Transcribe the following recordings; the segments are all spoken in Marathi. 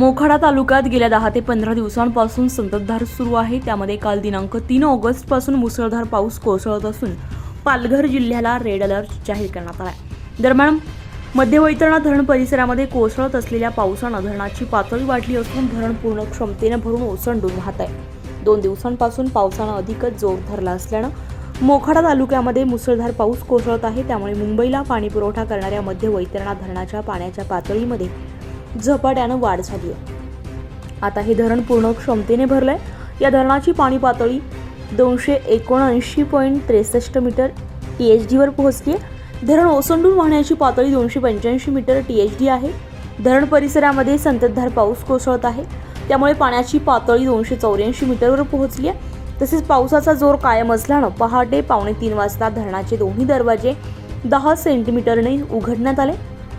मोखाडा तालुक्यात गेल्या दहा ते पंधरा दिवसांपासून संततधार सुरू आहे. त्यामध्ये काल दिनांक तीन ऑगस्टपासून मुसळधार पाऊस कोसळत असून पालघर जिल्ह्याला रेड अलर्ट जाहीर करण्यात आला आहे दरम्यान मध्य वैतरणा धरण परिसरामध्ये कोसळत असलेल्या पावसानं धरणाची पातळी वाढली असून धरण पूर्ण क्षमतेनं भरून ओसंडून वाहत आहे दोन दिवसांपासून पावसानं अधिकच जोर धरला असल्यानं मोखाडा तालुक्यामध्ये मुसळधार पाऊस कोसळत आहे. त्यामुळे मुंबईला पाणी पुरवठा करणाऱ्या मध्य वैतरणा धरणाच्या पाण्याच्या पातळीमध्ये झपाट्यानं वाढ झाली आहे. आता हे धरण पूर्ण क्षमतेने भरलं आहे या धरणाची पाणी पातळी दोनशे एकोणऐंशी पॉईंट त्रेसष्ट मीटर टी एच डीवर पोहोचली आहे धरण ओसंडून वाहण्याची पातळी दोनशे पंच्याऐंशी मीटर टी एच डी आहे. धरण परिसरामध्ये संततधार पाऊस कोसळत आहे. त्यामुळे पाण्याची पातळी दोनशे चौऱ्याऐंशी मीटरवर पोहोचली आहे तसेच पावसाचा जोर कायम असल्यानं पहाटे पावणे तीन वाजता धरणाचे दोन्ही दरवाजे दहा सेंटीमीटरने उघडण्यात आले.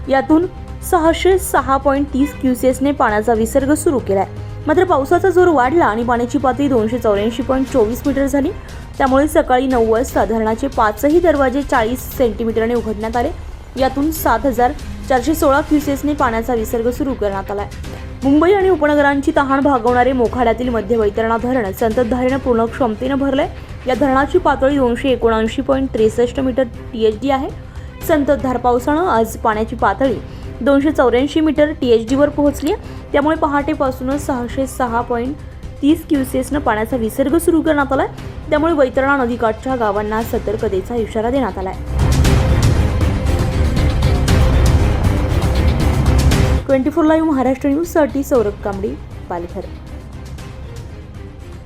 यातून सहाशे सहा पॉईंट तीस क्युसेसने पाण्याचा विसर्ग सुरू केलाय. मात्र पावसाचा जोर वाढला आणि पाण्याची पातळी दोनशे चौऱ्याऐंशी पॉईंट चोवीस मीटर झाली. त्यामुळे सकाळी नऊ वाजता धरणाचे पाचही दरवाजे चाळीस सेंटीमीटरने उघडण्यात आले. यातून सात हजार चारशे सोळा क्युसेसने पाण्याचा विसर्ग सुरू करण्यात आलाय. मुंबई आणि उपनगरांची तहान भागवणारे मोखाड्यातील मध्य वैतरणा धरण संततधारेनं पूर्ण क्षमतेनं भरलंय. या धरणाची पातळी दोनशे एकोणऐंशी पॉईंट त्रेसष्ट मीटर टी एच डी आहे. संततधार पावसानं आज पाण्याची पातळी दोनशे चौऱ्याऐंशी मीटर टी एच डीवर पोहोचली त्यामुळे पहाटेपासूनच सहाशे सहा पॉईंट तीस क्युसेसनं पाण्याचा विसर्ग सुरू करण्यात आला आहे त्यामुळे वैतरणा नदीकाठच्या गावांना सतर्कतेचा इशारा देण्यात आला आहे ट्वेंटी फोर लाईव्ह महाराष्ट्र न्यूजसाठी सौरभ कांबडी पालघर.